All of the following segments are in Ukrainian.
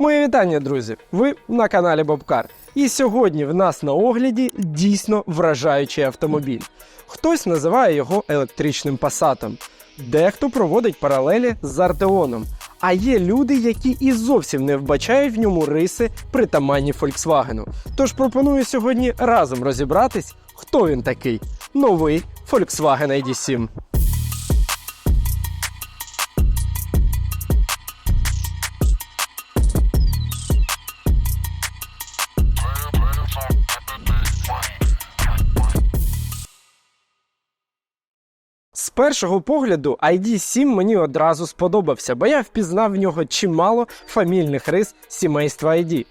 Мої вітання, друзі! Ви на каналі Бобкар. І сьогодні в нас на огляді дійсно вражаючий автомобіль. Хтось називає його електричним пасатом, дехто проводить паралелі з Артеоном. А є люди, які і зовсім не вбачають в ньому риси притаманні Фольксвагену. Тож пропоную сьогодні разом розібратись, хто він такий. Новий Volkswagen ID7. Першого погляду ID7 мені одразу сподобався, бо я впізнав в нього чимало фамільних рис сімейства ID.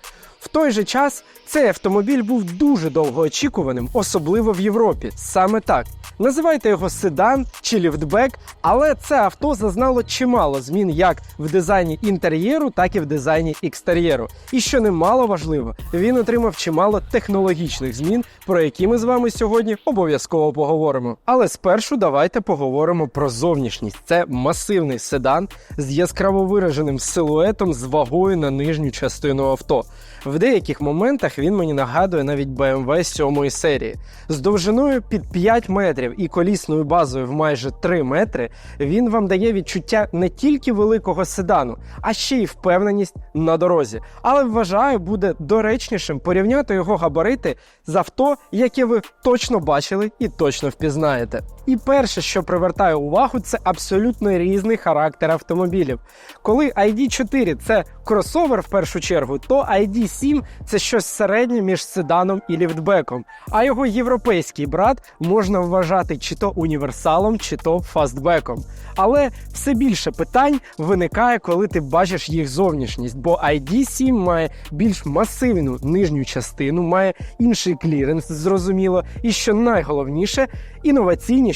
В той же час цей автомобіль був дуже довгоочікуваним, особливо в Європі. Саме так. Називайте його седан чи ліфтбек, але це авто зазнало чимало змін як в дизайні інтер'єру, так і в дизайні екстер'єру. І що немало важливо, він отримав чимало технологічних змін, про які ми з вами сьогодні обов'язково поговоримо. Але спершу давайте поговоримо про зовнішність. Це масивний седан з яскраво вираженим силуетом з вагою на нижню частину авто. В деяких моментах він мені нагадує навіть BMW 7 серії. З довжиною під 5 метрів і колісною базою в майже 3 метри він вам дає відчуття не тільки великого седану, а ще й впевненість на дорозі. Але вважаю, буде доречнішим порівняти його габарити з авто, яке ви точно бачили і точно впізнаєте. І перше, що привертає увагу, це абсолютно різний характер автомобілів. Коли ID4 це кросовер в першу чергу, то ID7 це щось середнє між седаном і ліфтбеком. А його європейський брат можна вважати чи то універсалом, чи то фастбеком. Але все більше питань виникає, коли ти бачиш їх зовнішність, бо ID7 має більш масивну нижню частину, має інший кліренс, зрозуміло, і що найголовніше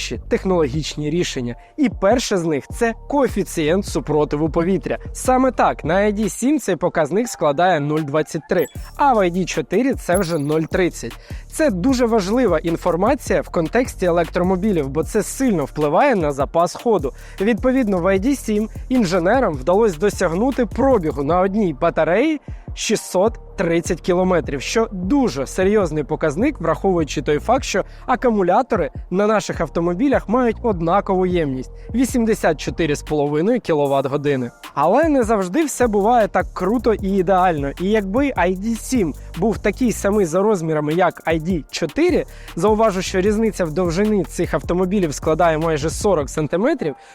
інноваційніші технологічні рішення. І перше з них це коефіцієнт супротиву повітря. Саме так на ID7 цей показник складає 0,23, а в ID4 це вже 0,30. Це дуже важлива інформація в контексті електромобілів, бо це сильно впливає на запас ходу. Відповідно, в ID7 інженерам вдалося досягнути пробігу на одній батареї 630 кілометрів, що дуже серйозний показник, враховуючи той факт, що акумулятори на наших автомобілях мають однакову ємність 84,5 кВт години. Але не завжди все буває так круто і ідеально. І якби ID7 був такий самий за розмірами, як ID4, зауважу, що різниця в довжини цих автомобілів складає майже 40 см,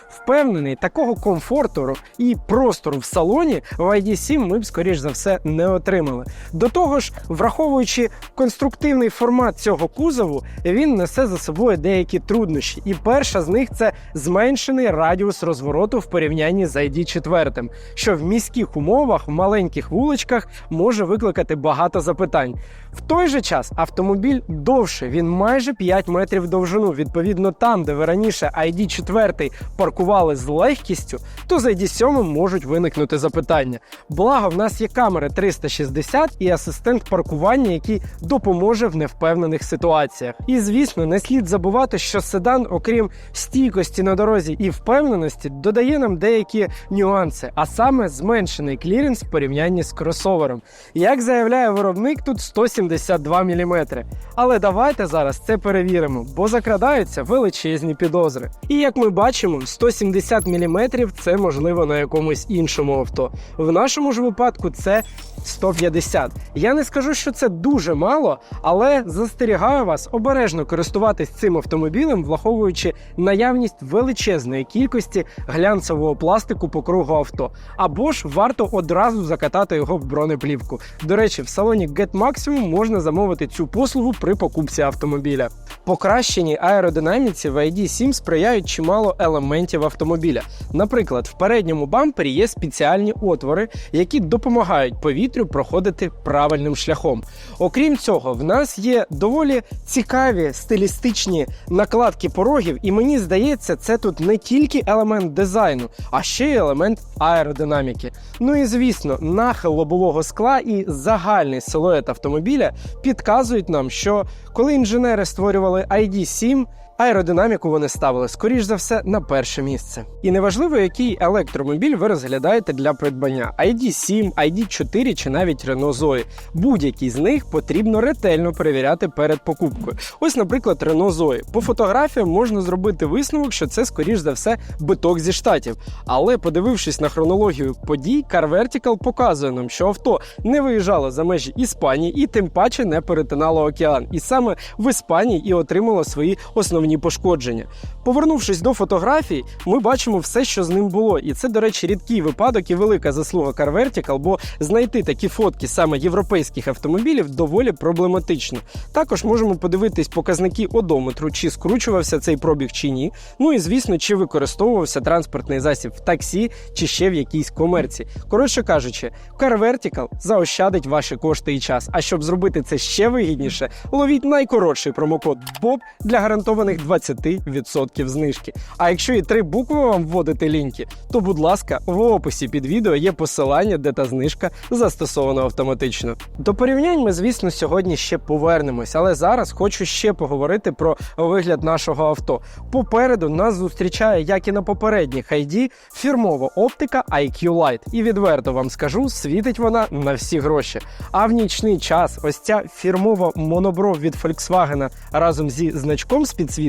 впевнений, такого комфорту і простору в салоні в ID7 ми б, скоріш за все, не отримали. До того ж, враховуючи конструктивний формат цього кузову, він несе за собою деякі труднощі. І перша з них це зменшений радіус розвороту в порівнянні з ID4, що в міських умовах, в маленьких вуличках може викликати багато запитань. В той же час автомобіль довше, він майже 5 метрів довжину. Відповідно, там, де ви раніше ID4 паркували з легкістю, то з ID7 можуть виникнути запитання. Благо, в нас є камери 360 і асистент паркування, який допоможе в невпевнених ситуаціях. І звісно, не слід забувати, що седан, окрім стійкості на дорозі і впевненості, додає нам деякі нюанси, а саме зменшений кліренс в порівнянні з кросовером. Як заявляє виробник, тут 172 мм. Але давайте зараз це перевіримо, бо закрадаються величезні підозри. І як ми бачимо, 170 мм це можливо на якомусь іншому авто. В нашому ж випадку це 150. Я не скажу, що це дуже мало, але застерігаю вас обережно користуватись цим автомобілем, враховуючи наявність величезної кількості глянцевого пластику по кругу авто. Або ж варто одразу закатати його в бронеплівку. До речі, в салоні Get Maximum можна замовити цю послугу при покупці автомобіля. Покращеній аеродинаміці в ID7 сприяють чимало елементів автомобіля. Наприклад, в передньому бампері є спеціальні отвори, які допомагають повітрю проходити правильним шляхом. Окрім цього, в нас є доволі цікаві стилістичні накладки порогів, і мені здається, це тут не тільки елемент дизайну, а ще й елемент аеродинаміки. Ну і звісно, нахил лобового скла і загальний силует автомобіля підказують нам, що коли інженери створювали ID7, Аеродинаміку вони ставили, скоріш за все, на перше місце. І неважливо, який електромобіль ви розглядаєте для придбання: ID7, ID4 чи навіть Renault Zoe. Будь-який з них потрібно ретельно перевіряти перед покупкою. Ось, наприклад, Renault Zoe. По фотографіям можна зробити висновок, що це, скоріш за все, биток зі штатів. Але подивившись на хронологію подій, Car Vertical показує нам, що авто не виїжджало за межі Іспанії і тим паче не перетинало океан. І саме в Іспанії і отримало свої основні пошкодження. Повернувшись до фотографій, ми бачимо все, що з ним було. І це, до речі, рідкий випадок і велика заслуга Car Vertical, бо знайти такі фотки саме європейських автомобілів доволі проблематично. Також можемо подивитись показники одометру, чи скручувався цей пробіг чи ні. Ну і звісно, чи використовувався транспортний засіб в таксі чи ще в якійсь комерції. Коротше кажучи, Car Vertical заощадить ваші кошти і час. А щоб зробити це ще вигідніше, ловіть найкоротший промокод BOB для гарантованих 20% знижки. А якщо і три букви вам вводити лінки, то будь ласка, в описі під відео є посилання, де та знижка застосована автоматично. До порівнянь ми, звісно, сьогодні ще повернемось, але зараз хочу ще поговорити про вигляд нашого авто. Попереду нас зустрічає, як і на попередніх ID, фірмова оптика IQ Light. І відверто вам скажу, світить вона на всі гроші. А в нічний час ось ця фірмова монобров від Volkswagen разом зі значком з підсвіткою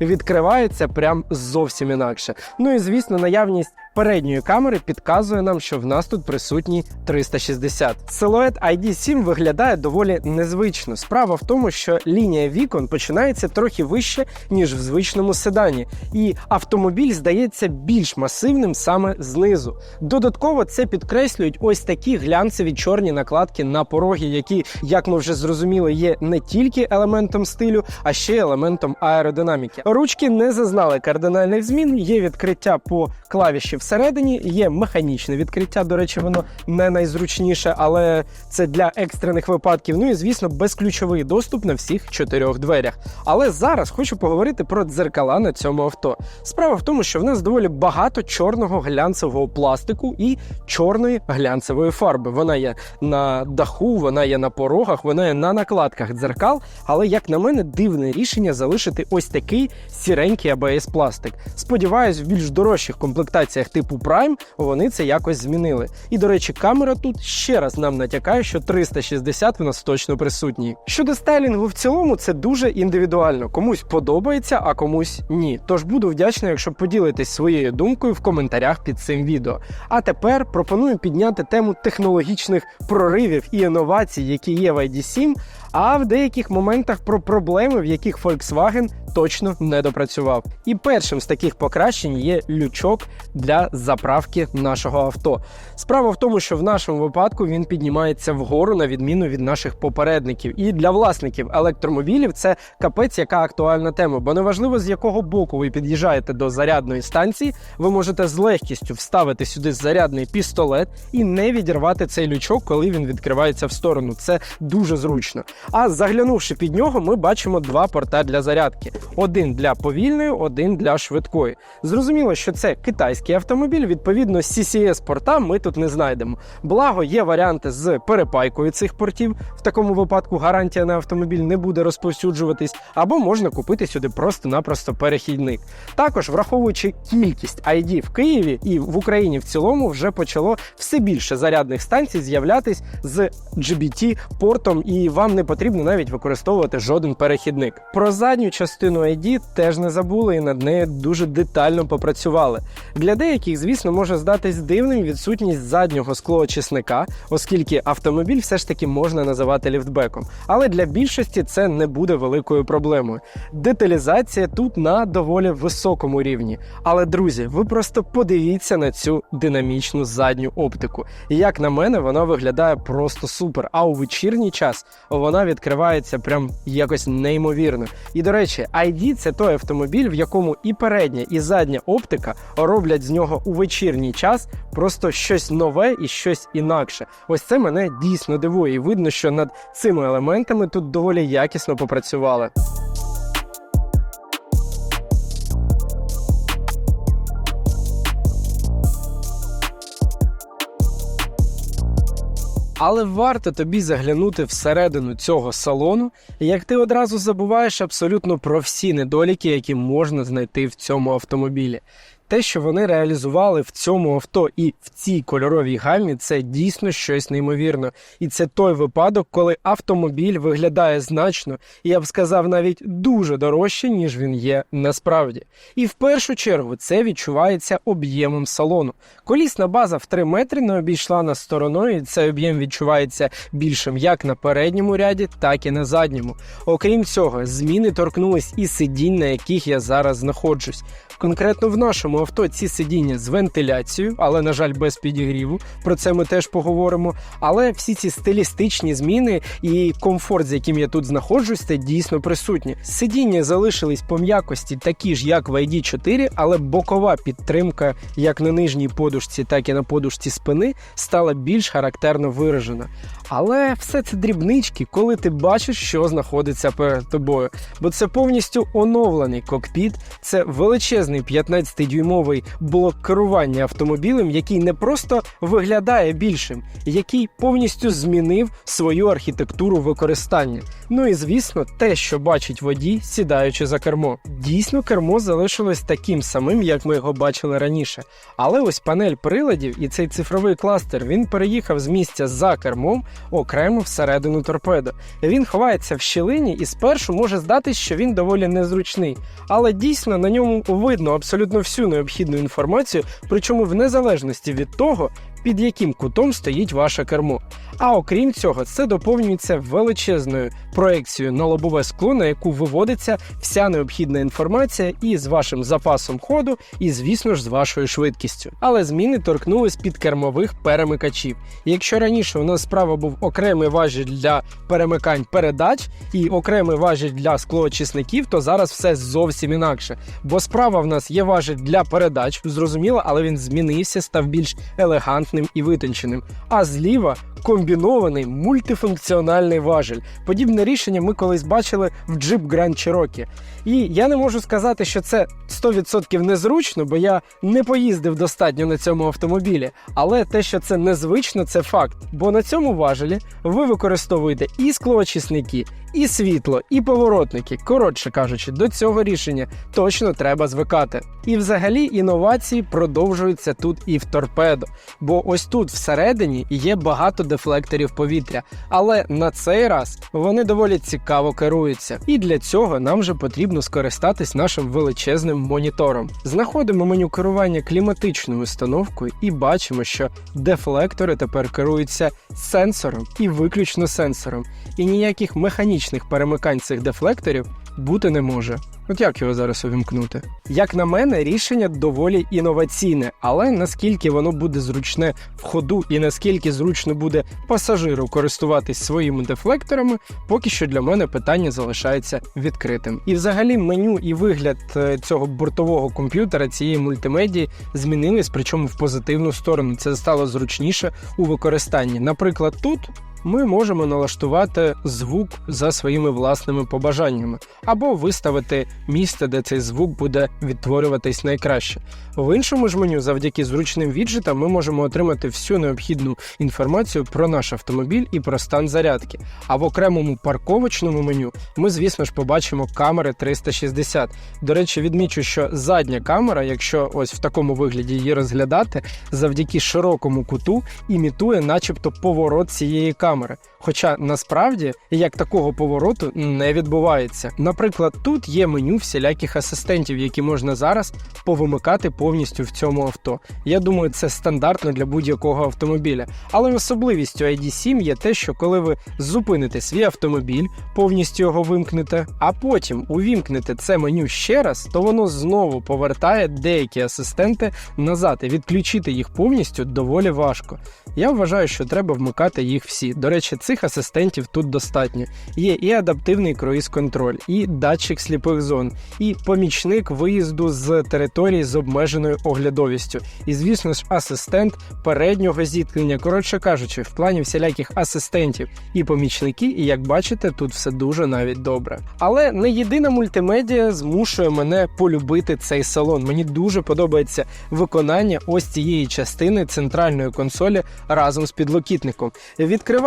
відкривається прям зовсім інакше. Ну і звісно, наявність передньої камери підказує нам, що в нас тут присутній 360. Силует ID7 виглядає доволі незвично. Справа в тому, що лінія вікон починається трохи вище, ніж в звичному седані, і автомобіль здається більш масивним саме знизу. Додатково це підкреслюють ось такі глянцеві чорні накладки на пороги, які, як ми вже зрозуміли, є не тільки елементом стилю, а ще й елементом аеродинаміки. Ручки не зазнали кардинальних змін. Є відкриття по клавіші всередині, є механічне відкриття. До речі, воно не найзручніше, але це для екстрених випадків. Ну і звісно, безключовий доступ на всіх чотирьох дверях. Але зараз хочу поговорити про дзеркала на цьому авто. Справа в тому, що в нас доволі багато чорного глянцевого пластику і чорної глянцевої фарби. Вона є на даху, вона є на порогах, вона є на накладках дзеркал. Але як на мене, дивне рішення залишити ось такий сіренький абс пластик. Сподіваюсь, в більш дорожчих комплектаціях типу Prime вони це якось змінили. І до речі, камера тут ще раз нам натякає, що 360 в нас точно присутній. Щодо стайлінгу, в цілому це дуже індивідуально. Комусь подобається, а комусь ні. Тож буду вдячний, якщо поділитесь своєю думкою в коментарях під цим відео. А тепер пропоную підняти тему технологічних проривів і інновацій, які є в ID7, а в деяких моментах про проблеми, в яких Volkswagen точно не допрацював. І першим з таких покращень є лючок для заправки нашого авто. Справа в тому, що в нашому випадку він піднімається вгору на відміну від наших попередників. І для власників електромобілів це капець, яка актуальна тема, бо неважливо з якого боку ви під'їжджаєте до зарядної станції, ви можете з легкістю вставити сюди зарядний пістолет і не відірвати цей лючок, коли він відкривається в сторону. Це дуже зручно. А заглянувши під нього, ми бачимо два порта для зарядки: один для повільної, один для швидкої. Зрозуміло, що це китайський автомобіль. Відповідно, ccs порта ми тут не знайдемо. Благо, є варіанти з перепайкою цих портів. В такому випадку гарантія на автомобіль не буде розповсюджуватись, або можна купити сюди просто-напросто перехідник. Також, враховуючи кількість ID в Києві і в Україні в цілому, вже почало все більше зарядних станцій з'являтись з GBT-портом, і вам не потрібно навіть використовувати жоден перехідник. Про задню частину ID теж не забули і над нею дуже детально попрацювали. Для деяких, звісно, може здатись дивним відсутність заднього склоочисника, оскільки автомобіль все ж таки можна називати ліфтбеком. Але для більшості це не буде великою проблемою. Деталізація тут на доволі високому рівні. Але, друзі, ви просто подивіться на цю динамічну задню оптику. Як на мене, вона виглядає просто супер. А у вечірній час вона відкривається прям якось неймовірно. І до речі, ID – це той автомобіль, в якому і передня, і задня оптика роблять з нього у вечірній час просто щось нове і щось інакше. Ось це мене дійсно дивує. І видно, що над цими елементами тут доволі якісно попрацювали. Але варто тобі заглянути всередину цього салону, як ти одразу забуваєш абсолютно про всі недоліки, які можна знайти в цьому автомобілі. Те, що вони реалізували в цьому авто і в цій кольоровій гамі, це дійсно щось неймовірне. І це той випадок, коли автомобіль виглядає значно, і я б сказав, навіть дуже дорожче, ніж він є насправді. І в першу чергу це відчувається об'ємом салону. Колісна база в 3 метри не обійшла нас стороною, і цей об'єм відчувається більшим як на передньому ряді, так і на задньому. Окрім цього, зміни торкнулись і сидінь, на яких я зараз знаходжусь. Конкретно в нашому авто ці сидіння з вентиляцією, але, на жаль, без підігріву. Про це ми теж поговоримо. Але всі ці стилістичні зміни і комфорт, з яким я тут знаходжусь, це дійсно присутні. Сидіння залишились по м'якості такі ж, як в ID4, але бокова підтримка як на нижній подушці, так і на подушці спини стала більш характерно виражена. Але все це дрібнички, коли ти бачиш, що знаходиться перед тобою. Бо це повністю оновлений кокпіт, це величезний 15-дюймовий блок керування автомобілем, який не просто виглядає більшим, який повністю змінив свою архітектуру використання. Ну і звісно, те, що бачить водій, сідаючи за кермо. Дійсно, кермо залишилось таким самим, як ми його бачили раніше. Але ось панель приладів і цей цифровий кластер він переїхав з місця за кермом окремо всередину торпедо. Він ховається в щілині і спершу може здатись, що він доволі незручний, але дійсно на ньому видно абсолютно всю необхідну інформацію, причому в незалежності від того, під яким кутом стоїть ваше кермо. А окрім цього, це доповнюється величезною проекцією на лобове скло, на яку виводиться вся необхідна інформація і з вашим запасом ходу, і, звісно ж, з вашою швидкістю. Але зміни торкнулись під кермових перемикачів. Якщо раніше у нас справа був окремий важіль для перемикань передач і окремий важіль для склоочисників, то зараз все зовсім інакше. Бо справа в нас є важіль для передач, зрозуміло, але він змінився, став більш елегантним і витонченим. А зліва комбінований мультифункціональний важель. Подібне рішення ми колись бачили в Jeep Grand Cherokee. І я не можу сказати, що це 100% незручно, бо я не поїздив достатньо на цьому автомобілі. Але те, що це незвично, це факт. Бо на цьому важелі ви використовуєте і склоочисники, і світло, і поворотники. Коротше кажучи, до цього рішення точно треба звикати. І взагалі інновації продовжуються тут і в торпедо. Бо ось тут всередині є багато дефлекторів повітря, але на цей раз вони доволі цікаво керуються. І для цього нам вже потрібно скористатись нашим величезним монітором. Знаходимо меню керування кліматичною установкою і бачимо, що дефлектори тепер керуються сенсором і виключно сенсором. І ніяких механічних перемикань цих дефлекторів бути не може. От як його зараз увімкнути? Як на мене, рішення доволі інноваційне, але наскільки воно буде зручне в ходу і наскільки зручно буде пасажиру користуватись своїми дефлекторами, поки що для мене питання залишається відкритим. І взагалі меню і вигляд е, цього бортового комп'ютера, цієї мультимедії змінились, причому в позитивну сторону. Це стало зручніше у використанні. Наприклад, тут ми можемо налаштувати звук за своїми власними побажаннями, або виставити місце, де цей звук буде відтворюватись найкраще. В іншому ж меню, завдяки зручним віджитам, ми можемо отримати всю необхідну інформацію про наш автомобіль і про стан зарядки. А в окремому парковочному меню ми, звісно ж, побачимо камери 360. До речі, відмічу, що задня камера, якщо ось в такому вигляді її розглядати, завдяки широкому куту імітує, начебто, поворот цієї камери камери. Хоча насправді як такого повороту не відбувається. Наприклад, тут є меню всіляких асистентів, які можна зараз повимикати повністю в цьому авто. Я думаю, це стандартно для будь-якого автомобіля. Але особливістю ID7 є те, що коли ви зупините свій автомобіль, повністю його вимкнете, а потім увімкнете це меню ще раз, то воно знову повертає деякі асистенти назад і відключити їх повністю доволі важко. Я вважаю, що треба вмикати їх всі. До речі, цих асистентів тут достатньо. Є і адаптивний круїз-контроль, і датчик сліпих зон, і помічник виїзду з території з обмеженою оглядовістю. І, звісно ж, асистент переднього зіткнення. Коротше кажучи, в плані всіляких асистентів і помічники, і як бачите, тут все дуже навіть добре. Але не єдина мультимедіа змушує мене полюбити цей салон. Мені дуже подобається виконання ось цієї частини центральної консолі разом з підлокітником.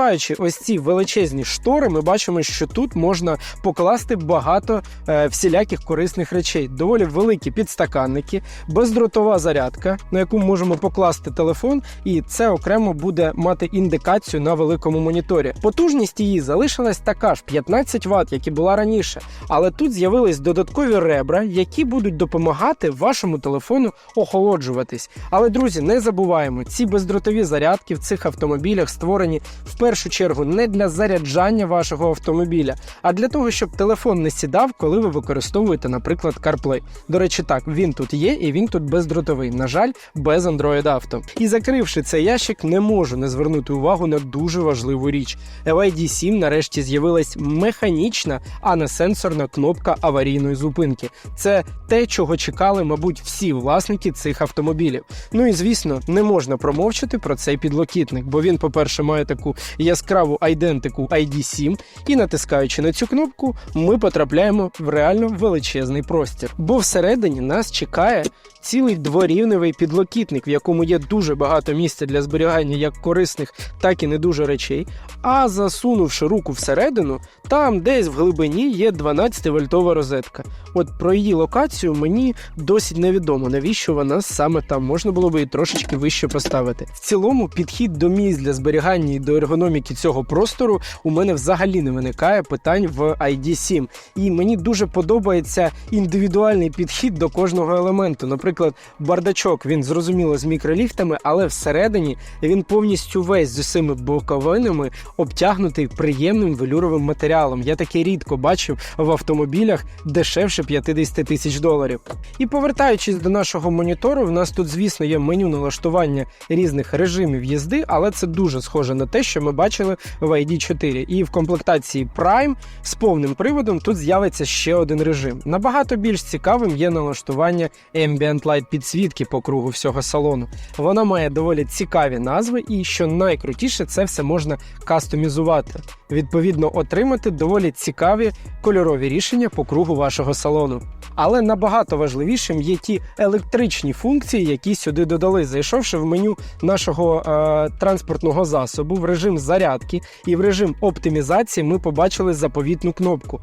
Відкриваючи ось ці величезні штори, ми бачимо, що тут можна покласти багато е, всіляких корисних речей. Доволі великі підстаканники, бездротова зарядка, на яку можемо покласти телефон, і це окремо буде мати індикацію на великому моніторі. Потужність її залишилась така ж 15 Вт, як і була раніше, але тут з'явились додаткові ребра, які будуть допомагати вашому телефону охолоджуватись. Але друзі, не забуваємо, ці бездротові зарядки в цих автомобілях створені в першу чергу не для заряджання вашого автомобіля, а для того, щоб телефон не сідав, коли ви використовуєте, наприклад, CarPlay. До речі, так він тут є, і він тут бездротовий. На жаль, без Android Auto. І закривши цей ящик, не можу не звернути увагу на дуже важливу річ. В ID 7 нарешті з'явилась механічна, а не сенсорна кнопка аварійної зупинки. Це те, чого чекали, мабуть, всі власники цих автомобілів. Ну і звісно, не можна промовчати про цей підлокітник, бо він, по-перше, має таку яскраву айдентику ID 7, і натискаючи на цю кнопку, ми потрапляємо в реально величезний простір. Бо всередині нас чекає цілий дворівневий підлокітник, в якому є дуже багато місця для зберігання як корисних, так і не дуже речей. А засунувши руку всередину, там десь в глибині є 12-вольтова розетка. От про її локацію мені досить невідомо, навіщо вона саме там можна було би і трошечки вище поставити. В цілому, підхід до місць для зберігання і до ергономіки цього простору у мене взагалі не виникає питань в ID 7. І мені дуже подобається індивідуальний підхід до кожного елементу. Наприклад, бардачок він зрозуміло з мікроліфтами, але всередині він повністю весь з усіми боковинами обтягнутий приємним велюровим матеріалом. Я таке рідко бачив в автомобілях дешевше 50 тисяч доларів. І повертаючись до нашого монітору, в нас тут, звісно, є меню налаштування різних режимів їзди, але це дуже схоже на те, що ми бачили в ID 4. І в комплектації Prime з повним приводом тут з'явиться ще один режим. Набагато більш цікавим є налаштування Ambient Light підсвітки по кругу всього салону. Вона має доволі цікаві назви, і що найкрутіше, це все можна кастомізувати. Відповідно, отримати доволі цікаві кольорові рішення по кругу вашого салону. Але набагато важливішим є ті електричні функції, які сюди додали, зайшовши в меню нашого е, транспортного засобу в режим зарядки і в режим оптимізації, ми побачили заповітну кнопку.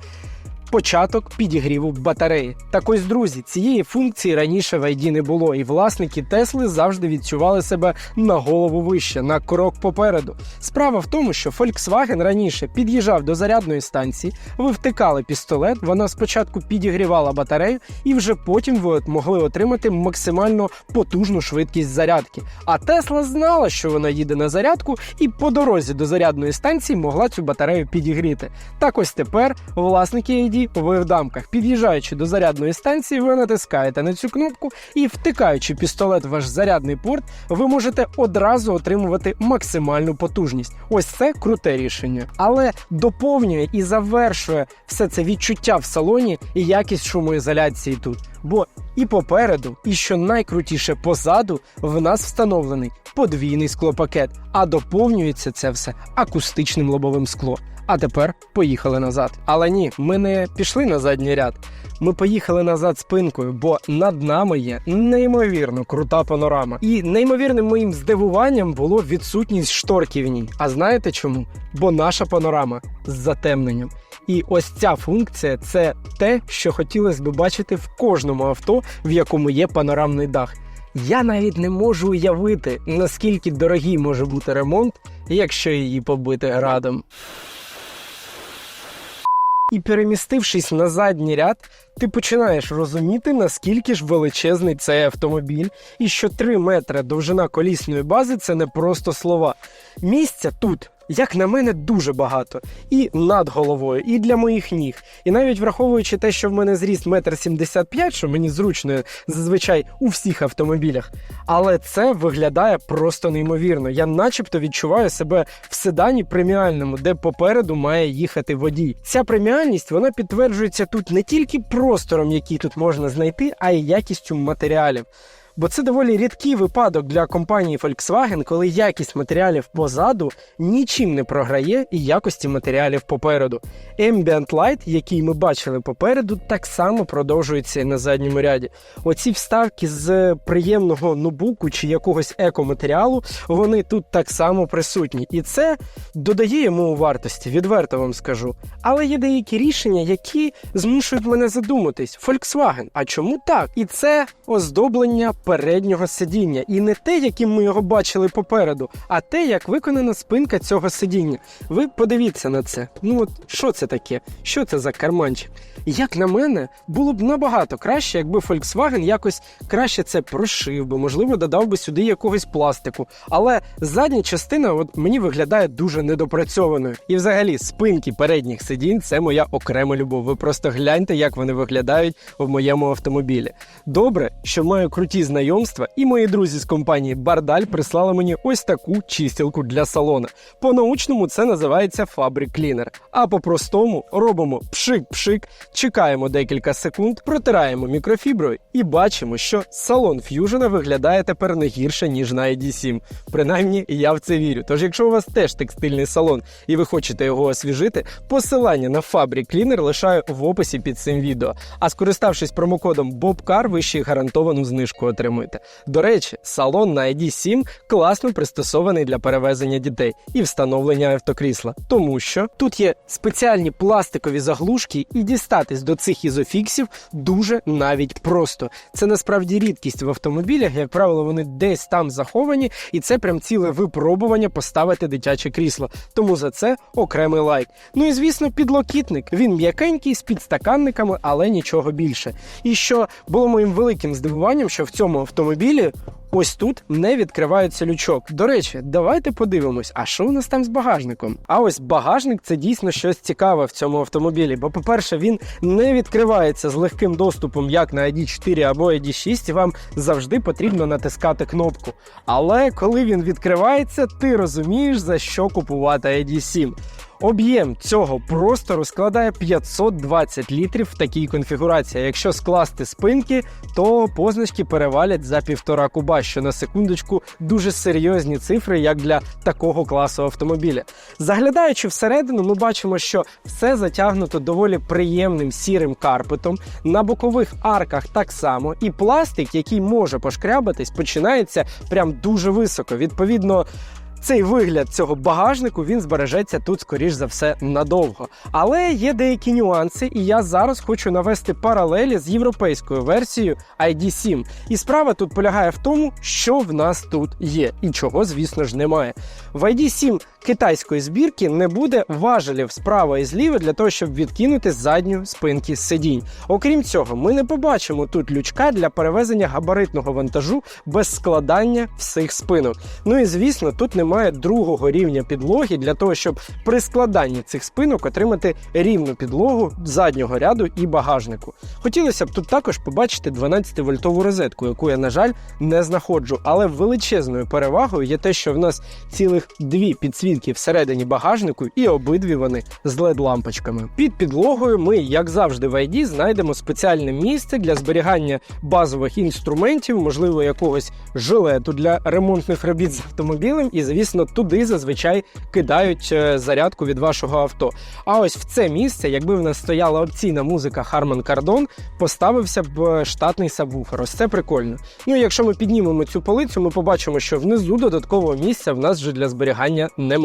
Початок підігріву батареї. Так ось, друзі, цієї функції раніше в ID не було, і власники Тесли завжди відчували себе на голову вище, на крок попереду. Справа в тому, що Volkswagen раніше під'їжджав до зарядної станції, ви втикали пістолет, вона спочатку підігрівала батарею, і вже потім ви могли отримати максимально потужну швидкість зарядки. А Тесла знала, що вона їде на зарядку, і по дорозі до зарядної станції могла цю батарею підігріти. Так ось тепер власники ID ви в дамках, під'їжджаючи до зарядної станції, ви натискаєте на цю кнопку і, втикаючи пістолет в ваш зарядний порт, ви можете одразу отримувати максимальну потужність. Ось це круте рішення. Але доповнює і завершує все це відчуття в салоні і якість шумоізоляції тут. Бо і попереду, і що найкрутіше позаду, в нас встановлений подвійний склопакет, а доповнюється це все акустичним лобовим скло. А тепер поїхали назад. Але ні, ми не пішли на задній ряд. Ми поїхали назад спинкою, бо над нами є неймовірно крута панорама. І неймовірним моїм здивуванням було відсутність шторки в. А знаєте чому? Бо наша панорама з затемненням. І ось ця функція це те, що хотілося б бачити в кожному авто, в якому є панорамний дах. Я навіть не можу уявити, наскільки дорогий може бути ремонт, якщо її побити градом. І перемістившись на задній ряд, ти починаєш розуміти, наскільки ж величезний цей автомобіль, і що 3 метри довжина колісної бази це не просто слова. Місця тут як на мене, дуже багато. І над головою, і для моїх ніг. І навіть враховуючи те, що в мене зріст 1,75 м, що мені зручно зазвичай у всіх автомобілях. Але це виглядає просто неймовірно. Я начебто відчуваю себе в седані преміальному, де попереду має їхати водій. Ця преміальність вона підтверджується тут не тільки простором, який тут можна знайти, а й якістю матеріалів. Бо це доволі рідкий випадок для компанії Volkswagen, коли якість матеріалів позаду нічим не програє і якості матеріалів попереду. Ambient Light, який ми бачили попереду, так само продовжується на задньому ряді. Оці вставки з приємного нобуку чи якогось екоматеріалу, вони тут так само присутні. І це додає йому вартості, відверто вам скажу. Але є деякі рішення, які змушують мене задуматись. Volkswagen, а чому так? І це оздоблення переднього сидіння. І не те, яким ми його бачили попереду, а те, як виконана спинка цього сидіння. Ви подивіться на це. Ну от що це таке? Що це за карманчик? Як на мене, було б набагато краще, якби Volkswagen якось краще це прошив би, можливо, додав би сюди якогось пластику. Але задня частина от мені виглядає дуже недопрацьованою. І взагалі, спинки передніх сидінь це моя окрема любов. Ви просто гляньте, як вони виглядають в моєму автомобілі. Добре, що маю круті знайомства, і мої друзі з компанії Бардаль прислали мені ось таку чистілку для салона. По-научному це називається Fabric Cleaner. А по-простому робимо пшик-пшик, чекаємо декілька секунд, протираємо мікрофіброю і бачимо, що салон Fusion виглядає тепер не гірше, ніж на ID7. Принаймні, я в це вірю. Тож, якщо у вас теж текстильний салон і ви хочете його освіжити, посилання на Fabric Cleaner лишаю в описі під цим відео. А скориставшись промокодом BOBCAR, ви ще гарантовану знижку отримуєте. До речі, салон на ID7 класно пристосований для перевезення дітей і встановлення автокрісла, тому що тут є спеціальні пластикові заглушки, і дістатись до цих ізофіксів дуже навіть просто. Це насправді рідкість в автомобілях, як правило, вони десь там заховані, і це прям ціле випробування поставити дитяче крісло. Тому за це окремий лайк. Ну і звісно, підлокітник. Він м'якенький з підстаканниками, але нічого більше. І що було моїм великим здивуванням, що в цьому автомобілі. Ось тут не відкривається лючок. До речі, давайте подивимось, а що у нас там з багажником? А ось багажник це дійсно щось цікаве в цьому автомобілі. Бо, по-перше, він не відкривається з легким доступом, як на ID4 або ID6, і вам завжди потрібно натискати кнопку. Але коли він відкривається, ти розумієш, за що купувати ID7. Об'єм цього простору складає 520 літрів в такій конфігурації. Якщо скласти спинки, то позначки перевалять за півтора куба, що на секундочку дуже серйозні цифри, як для такого класу автомобіля. Заглядаючи всередину, ми бачимо, що все затягнуто доволі приємним сірим карпетом. На бокових арках так само, і пластик, який може пошкрябатись, починається прям дуже високо. Відповідно. Цей вигляд цього багажнику він збережеться тут, скоріш за все, надовго. Але є деякі нюанси, і я зараз хочу навести паралелі з європейською версією ID7. І справа тут полягає в тому, що в нас тут є, і чого, звісно ж, немає. В ID7 китайської збірки не буде важелів справа і зліва для того, щоб відкинути задню спинки сидінь. Окрім цього, ми не побачимо тут лючка для перевезення габаритного вантажу без складання всіх спинок. Ну і звісно, тут немає другого рівня підлоги для того, щоб при складанні цих спинок отримати рівну підлогу заднього ряду і багажнику. Хотілося б тут також побачити 12-вольтову розетку, яку я, на жаль, не знаходжу. Але величезною перевагою є те, що в нас цілих дві підсвітки всередині багажнику, і обидві вони з LED-лампочками. Під підлогою ми, як завжди, в ID знайдемо спеціальне місце для зберігання базових інструментів, можливо, якогось жилету для ремонтних робіт з автомобілем, і, звісно, туди зазвичай кидають е, зарядку від вашого авто. А ось в це місце, якби в нас стояла опційна музика Harman Kardon, поставився б е, штатний сабвуфер. Ось це прикольно. Ну якщо ми піднімемо цю полицю, ми побачимо, що внизу додаткового місця в нас вже для зберігання немає.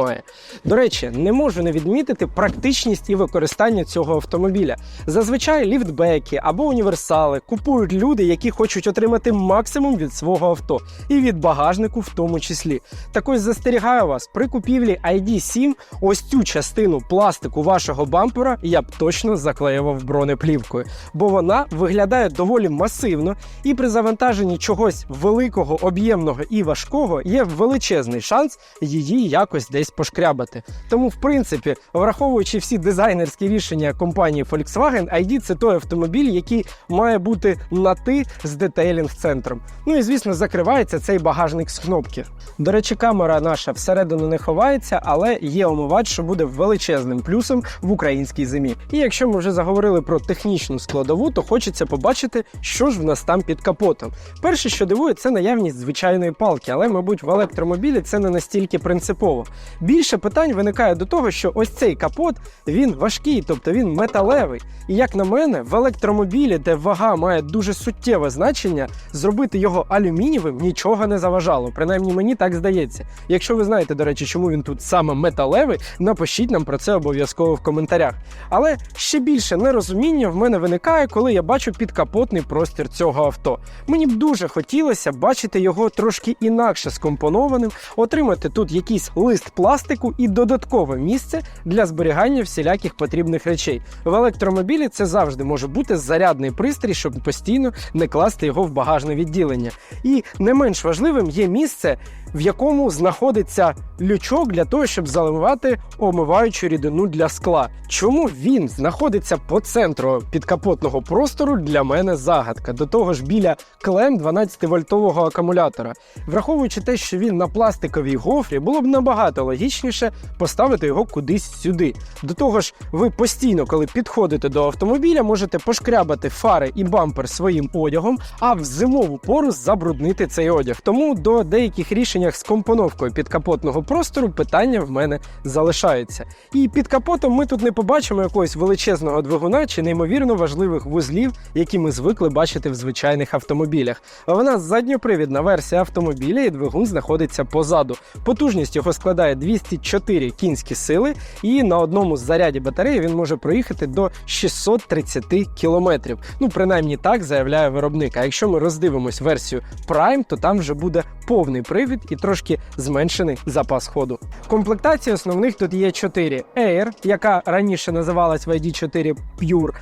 До речі, не можу не відмітити практичність і використання цього автомобіля. Зазвичай ліфтбеки або універсали купують люди, які хочуть отримати максимум від свого авто, і від багажнику в тому числі. Так ось застерігаю вас, при купівлі ID7 ось цю частину пластику вашого бампера я б точно заклеював бронеплівкою, бо вона виглядає доволі масивно, і при завантаженні чогось великого, об'ємного і важкого є величезний шанс її якось десь десь пошкрябати. Тому, в принципі, враховуючи всі дизайнерські рішення компанії Volkswagen, ID – це той автомобіль, який має бути на ти з детейлінг-центром. Ну і звісно, закривається цей багажник з кнопки. До речі, камера наша всередину не ховається, але є омивач, що буде величезним плюсом в українській зимі. І якщо ми вже заговорили про технічну складову, то хочеться побачити, що ж в нас там під капотом. Перше, що дивує, це наявність звичайної палки, але, мабуть, в електромобілі це не настільки принципово. Більше питань виникає до того, що ось цей капот він важкий, тобто він металевий. І як на мене, в електромобілі, де вага має дуже суттєве значення, зробити його алюмінієвим нічого не заважало. Принаймні мені так здається. Якщо ви знаєте, до речі, чому він тут саме металевий, напишіть нам про це обов'язково в коментарях. Але ще більше нерозуміння в мене виникає, коли я бачу підкапотний простір цього авто. Мені б дуже хотілося бачити його трошки інакше скомпонованим, отримати тут якийсь лист пластику і додаткове місце для зберігання всіляких потрібних речей. В електромобілі це завжди може бути зарядний пристрій, щоб постійно не класти його в багажне відділення. І не менш важливим є місце, в якому знаходиться лючок для того, щоб заливати омиваючу рідину для скла. Чому він знаходиться по центру підкапотного простору? Для мене загадка. До того ж, біля клем 12-вольтового акумулятора. Враховуючи те, що він на пластиковій гофрі, було б набагато логічніше поставити його кудись сюди. До того ж, ви постійно, коли підходите до автомобіля, можете пошкрябати фари і бампер своїм одягом, а в зимову пору забруднити цей одяг. Тому до деяких рішеннях з компоновкою підкапотного простору питання в мене залишаються. І під капотом ми тут не побачимо якогось величезного двигуна чи неймовірно важливих вузлів, які ми звикли бачити в звичайних автомобілях. Вона задньопривідна версія автомобіля, і двигун знаходиться позаду. Потужність його складає 204 кінські сили, і на одному з заряді батареї він може проїхати до 630 кілометрів. Ну, принаймні так заявляє виробник. А якщо ми роздивимось версію Prime, то там вже буде повний привід і трошки зменшений запас ходу. Комплектації основних тут є 4 Air, яка раніше називалась в ID4 Pure.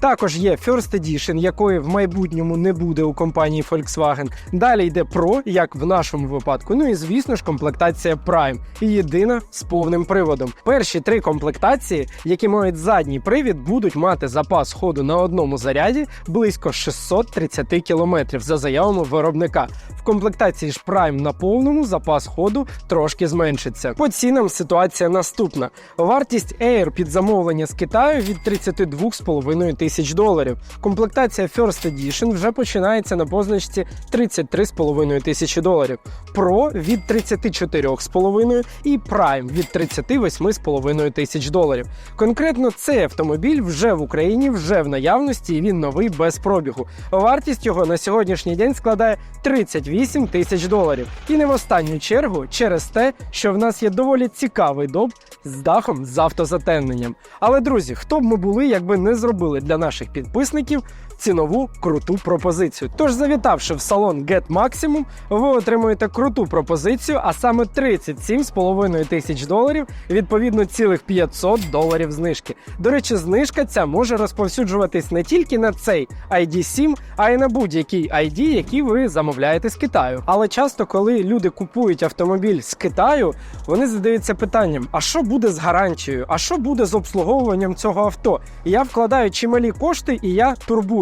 Також є First Edition, якої в майбутньому не буде у компанії Volkswagen. Далі йде Pro, як в нашому випадку. Ну і звісно ж, комплектація Prime. І єдина з повним приводом. Перші три комплектації, які мають задній привід, будуть мати запас ходу на одному заряді близько 630 км за заявами виробника. В комплектації ж Prime на повному запас ходу трошки зменшиться. По цінам ситуація наступна: вартість Air під замовлення з Китаю від 32,5 тисяч доларів. Комплектація First Edition вже починається на позначці 33,5 тисячі доларів. Pro від 34,5 і Prime від 38,5 тисяч доларів. Конкретно цей автомобіль вже в Україні, вже в наявності, і він новий без пробігу. Вартість його на сьогоднішній день складає 38 тисяч доларів. І не в останню чергу через те, що в нас є доволі цікавий доб з дахом з автозатемненням. Але друзі, хто б ми були, якби не зробили для наших підписників цінову круту пропозицію. Тож, завітавши в салон Get Maximum, ви отримуєте круту пропозицію, а саме 37,5 тисяч доларів, відповідно цілих 500 доларів знижки. До речі, знижка ця може розповсюджуватись не тільки на цей ID7, а й на будь-який ID, який ви замовляєте з Китаю. Але часто, коли люди купують автомобіль з Китаю, вони задаються питанням: а що буде з гарантією? А що буде з обслуговуванням цього авто? Я вкладаю чималі кошти, і я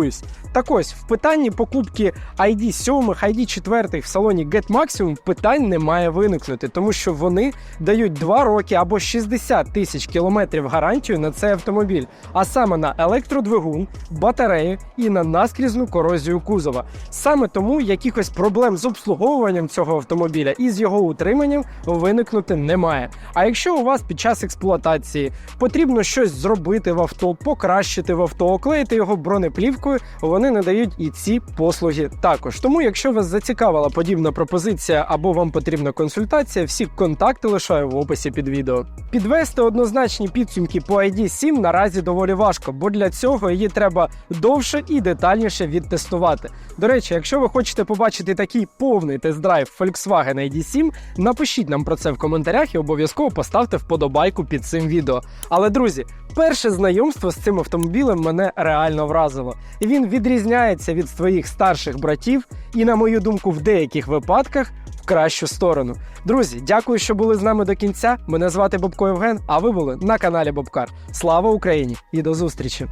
турбуюсь. Так ось в питанні покупки ID 7, ID 4 в салоні Get Maximum питань не має виникнути, тому що вони дають 2 роки або 60 тисяч кілометрів гарантію на цей автомобіль, а саме на електродвигун, батарею і на наскрізну корозію кузова. Саме тому якихось проблем з обслуговуванням цього автомобіля і з його утриманням виникнути не має. А якщо у вас під час експлуатації потрібно щось зробити в авто, покращити в авто, оклеїти його бронеплівкою, вони надають і ці послуги також. Тому, якщо вас зацікавила подібна пропозиція або вам потрібна консультація, всі контакти лишаю в описі під відео. Підвести однозначні підсумки по ID 7 наразі доволі важко, бо для цього її треба довше і детальніше відтестувати. До речі, якщо ви хочете побачити такий повний тест-драйв Volkswagen ID7, напишіть нам про це в коментарях і обов'язково поставте вподобайку під цим відео. Але друзі, перше знайомство з цим автомобілем мене реально вразило. Він відрізняється від своїх старших братів, і, на мою думку, в деяких випадках в кращу сторону. Друзі, дякую, що були з нами до кінця. Мене звати Бобко Євген, а ви були на каналі Бобкар. Слава Україні і до зустрічі!